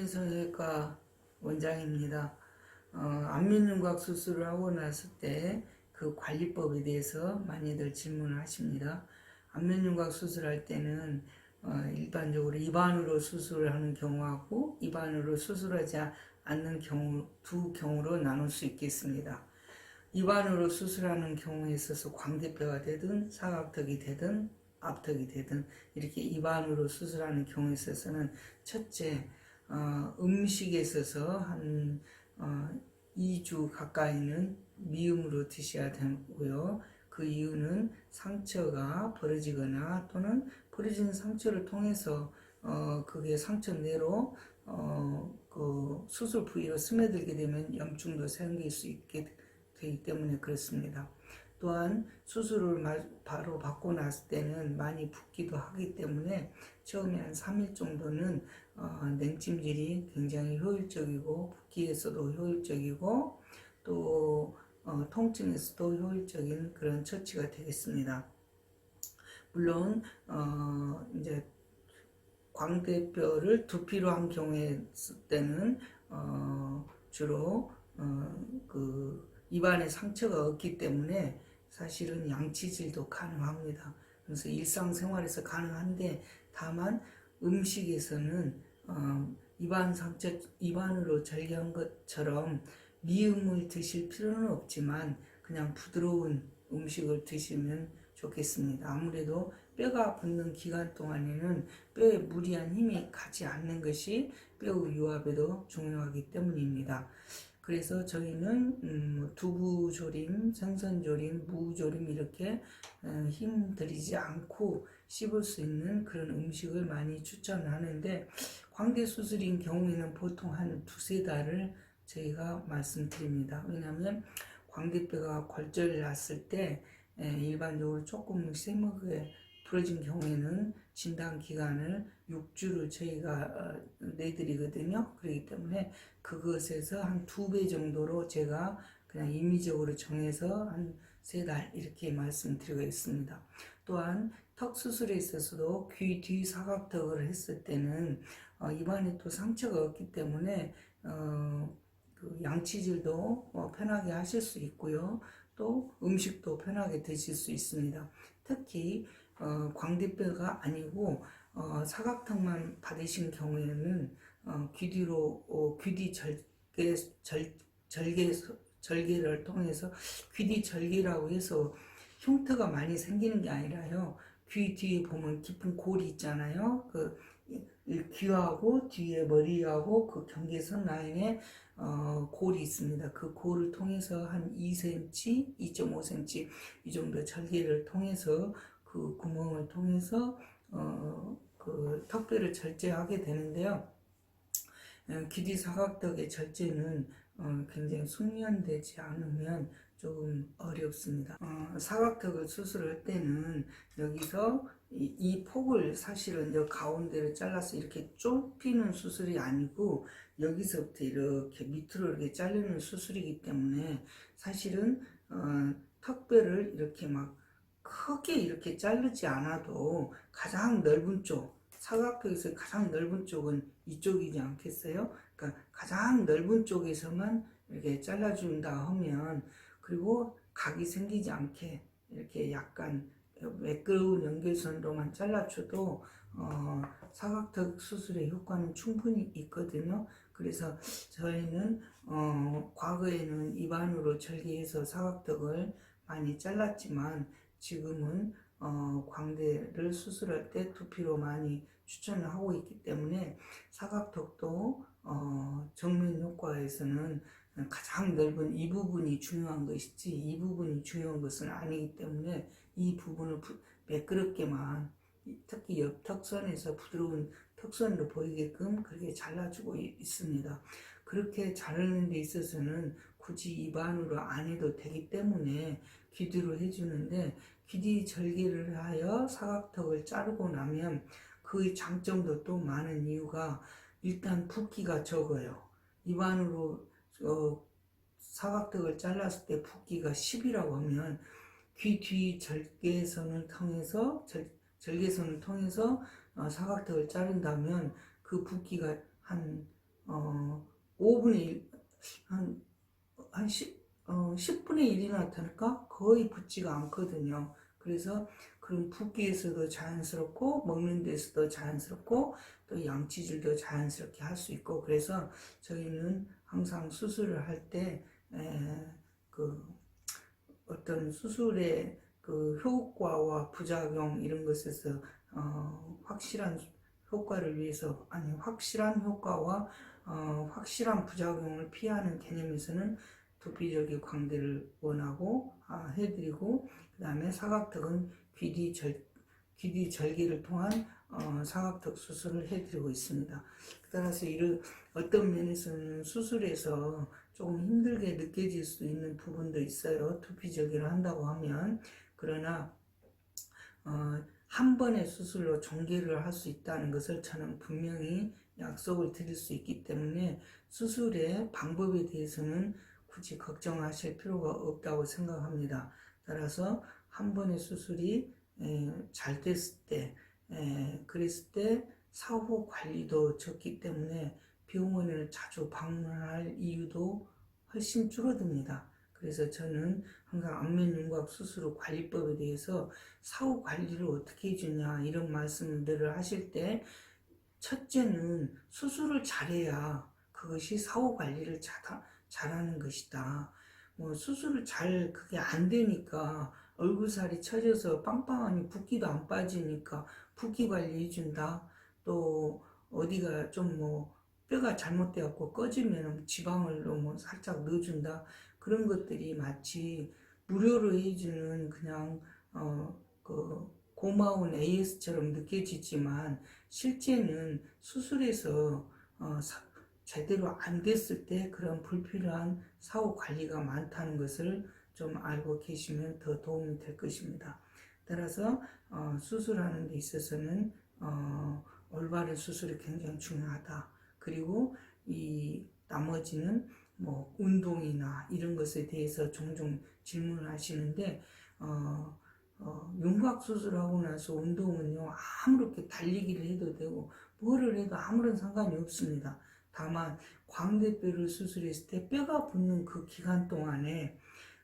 안면성형외과 원장입니다. 어, 안면윤곽 수술을 하고 났을 때 그 관리법에 대해서 많이들 질문을 하십니다. 안면윤곽 수술할 때는 어, 일반적으로 입안으로 수술을 하는 경우하고 입안으로 수술하지 않는 경우 두 경우로 나눌 수 있겠습니다. 입안으로 수술하는 경우에 있어서 광대뼈가 되든 사각턱이 되든 앞턱이 되든 이렇게 입안으로 수술하는 경우에 있어서는 첫째 어, 음식에 있어서 한 어, 2주 가까이는 미음으로 드셔야 되고요. 그 이유는 상처가 벌어지거나 또는 벌어진 상처를 통해서 어, 그게 상처 내로 어, 그 수술 부위로 스며들게 되면 염증도 생길 수 있게 되기 때문에 그렇습니다. 또한 수술을 마- 바로 받고 났을 때는 많이 붓기도 하기 때문에 처음에 한 3일 정도는 어, 냉찜질이 굉장히 효율적이고 붓기에서도 효율적이고 또 어, 통증에서도 효율적인 그런 처치가 되겠습니다. 물론 어, 이제 광대뼈를 두피로 한 경우에 쓸 때는 어, 주로 어, 그 입안에 상처가 없기 때문에 사실은 양치질도 가능합니다. 그래서 일상생활에서 가능한데 다만 음식에서는 어, 입안 상처 입안으로 절개한 것처럼 미음을 드실 필요는 없지만 그냥 부드러운 음식을 드시면 좋겠습니다. 아무래도 뼈가 붙는 기간 동안에는 뼈에 무리한 힘이 가지 않는 것이 뼈 유압에도 중요하기 때문입니다. 그래서 저희는 음, 두부조림, 생선조림, 무조림 이렇게 어, 힘 들이지 않고 씹을 수 있는 그런 음식을 많이 추천하는데 광대 수술인 경우에는 보통 한 두세 달을 저희가 말씀드립니다. 왜냐하면 광대뼈가 골절이 났을 때 에, 일반적으로 조금 세먹게 부러진 경우에는 진단 기간을 6주를 저희가 어, 내드리거든요. 그렇기 때문에 그것에서 한 두 배 정도로 제가 그냥 임의적으로 정해서 한 세 달 이렇게 말씀드리고 있습니다. 또한 턱 수술에 있어서도 귀 뒤 사각턱을 했을 때는 어, 입안에 또 상처가 없기 때문에 어, 그 양치질도 어, 편하게 하실 수 있고요. 또 음식도 편하게 드실 수 있습니다. 특히 어, 광대뼈가 아니고 어, 사각턱만 받으신 경우에는 어, 귀 뒤로 어, 귀뒤 절개 절, 절개 절개를 통해서 귀뒤 절개라고 해서 흉터가 많이 생기는 게 아니라요. 귀 뒤에 보면 깊은 골이 있잖아요. 그이 귀하고 뒤에 머리하고 그 경계선 라인에 어, 골이 있습니다. 그 골을 통해서 한 2cm, 2.5cm 이 정도 절개를 통해서 그 구멍을 통해서 어, 그 턱뼈를 절제하게 되는데요. 어, 귀뒤 사각턱의 절제는 어, 굉장히 숙련되지 않으면 조금 어렵습니다. 어, 사각턱을 수술할 때는 여기서 이, 이 폭을 사실은 여 가운데를 잘라서 이렇게 좁히는 수술이 아니고 여기서부터 이렇게 밑으로 이렇게 자르는 수술이기 때문에 사실은 어, 턱뼈를 이렇게 막 크게 이렇게 자르지 않아도 가장 넓은 쪽 사각턱에서 가장 넓은 쪽은 이쪽이지 않겠어요? 그러니까 가장 넓은 쪽에서만 이렇게 잘라준다 하면 그리고 각이 생기지 않게 이렇게 약간 매끄러운 연결선으로만 잘라줘도 어, 사각턱 수술의 효과는 충분히 있거든요. 그래서 저희는 어, 과거에는 입안으로 절개해서 사각턱을 많이 잘랐지만 지금은 어, 광대를 수술할 때 두피로 많이 추천을 하고 있기 때문에 사각턱도 어, 정면 효과에서는 가장 넓은 이 부분이 중요한 것이지 이 부분이 중요한 것은 아니기 때문에 이 부분을 부, 매끄럽게만 특히 옆 턱선에서 부드러운 턱선으로 보이게끔 그렇게 잘라주고 이- 있습니다. 그렇게 자르는 데 있어서는 굳이 입안으로 안 해도 되기 때문에 귀뒤로 해주는데 귀뒤 절개를 하여 사각턱을 자르고 나면 그 장점도 또 많은 이유가 일단 붓기가 적어요. 입안으로 어, 사각턱을 잘랐을 때 붓기가 10이라고 하면 귀 뒤 절개선을 통해서 절, 절개선을 통해서 어, 사각턱을 자른다면 그 붓기가 한 어, 5분의 1, 한, 한 10, 어, 10분의 1이 나타날까? 거의 붙지가 않거든요. 그래서 그런 붓기에서도 자연스럽고, 먹는 데서도 자연스럽고, 또 양치질도 자연스럽게 할 수 있고, 그래서 저희는 항상 수술을 할 때, 에, 그, 어떤 수술의 그 효과와 부작용 이런 것에서 어, 확실한 효과를 위해서 아니 확실한 효과와 어, 확실한 부작용을 피하는 개념에서는 두피절개 광대를 원하고 아, 해드리고 그 다음에 사각턱은 귀뒤 절 귀뒤 절개를 통한 어, 사각턱 수술을 해드리고 있습니다. 따라서 이런 어떤 면에서는 수술에서 조금 힘들게 느껴질 수 있는 부분도 있어요. 두피절개를 한다고 하면 그러나 어, 한 번의 수술로 종결을 할 수 있다는 것을 저는 분명히 약속을 드릴 수 있기 때문에 수술의 방법에 대해서는 굳이 걱정하실 필요가 없다고 생각합니다. 따라서 한 번의 수술이 에, 잘 됐을 때, 에, 그랬을 때 사후 관리도 적기 때문에 병원을 자주 방문할 이유도 훨씬 줄어듭니다. 그래서 저는 항상 안면윤곽 수술 후 관리법에 대해서 사후 관리를 어떻게 해주냐 이런 말씀들을 하실 때 첫째는 수술을 잘해야 그것이 사후 관리를 잘, 잘하는 것이다. 뭐 수술을 잘 그게 안 되니까 얼굴살이 처져서 빵빵하니 붓기도 안 빠지니까 붓기 관리 해준다. 또 어디가 좀 뭐 뼈가 잘못돼갖고 꺼지면 지방을 뭐 살짝 넣어준다. 그런 것들이 마치 무료로 해주는 그냥 어 그 고마운 AS처럼 느껴지지만 실제는 수술에서 어 사, 제대로 안 됐을 때 그런 불필요한 사후 관리가 많다는 것을 좀 알고 계시면 더 도움이 될 것입니다. 따라서 어, 수술하는 데 있어서는 어, 올바른 수술이 굉장히 중요하다. 그리고 이 나머지는 뭐 운동이나 이런 것에 대해서 종종 질문을 하시는데 어, 어, 윤곽 수술하고 나서 운동은요 아무렇게 달리기를 해도 되고 뭐를 해도 아무런 상관이 없습니다. 다만 광대뼈를 수술했을 때 뼈가 붙는 그 기간 동안에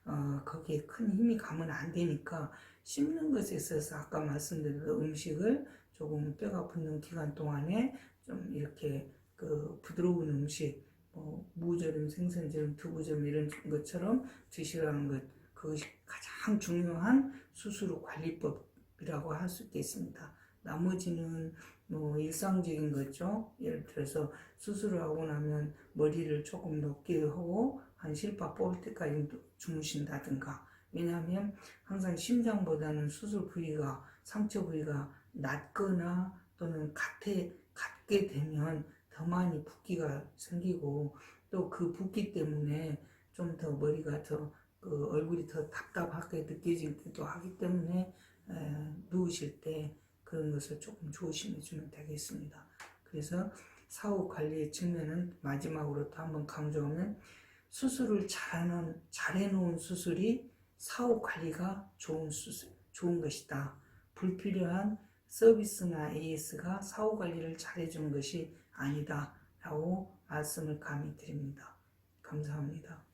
어, 거기에 큰 힘이 가면 안 되니까 씹는 것에 있어서 아까 말씀드린 음식을 조금 뼈가 붙는 기간 동안에 좀 이렇게 그 부드러운 음식 뭐 무절임, 생선절임, 두부절임 이런 것처럼 드시라는 것 그것이 가장 중요한 수술 후 관리법이라고 할 수 있겠습니다. 나머지는 뭐 일상적인 거죠. 예를 들어서 수술을 하고 나면 머리를 조금 높게 하고 한 실밥 뽑을 때까지 주무신다든가. 왜냐하면 항상 심장보다는 수술 부위가 상처 부위가 낮거나 또는 같게 같게 되면 더 많이 붓기가 생기고 또 그 붓기 때문에 좀 더 머리가 더 그 얼굴이 더 답답하게 느껴지기도 하기 때문에 에, 누우실 때 그런 것을 조금 조심해 주면 되겠습니다. 그래서 사후 관리의 측면은 마지막으로 또 한번 강조하면 수술을 잘하는 잘해 놓은 수술이 사후 관리가 좋은 수술 좋은 것이다. 불필요한 서비스나 AS가 사후 관리를 잘해 주는 것이 아니다 라고 말씀을 감히 드립니다. 감사합니다.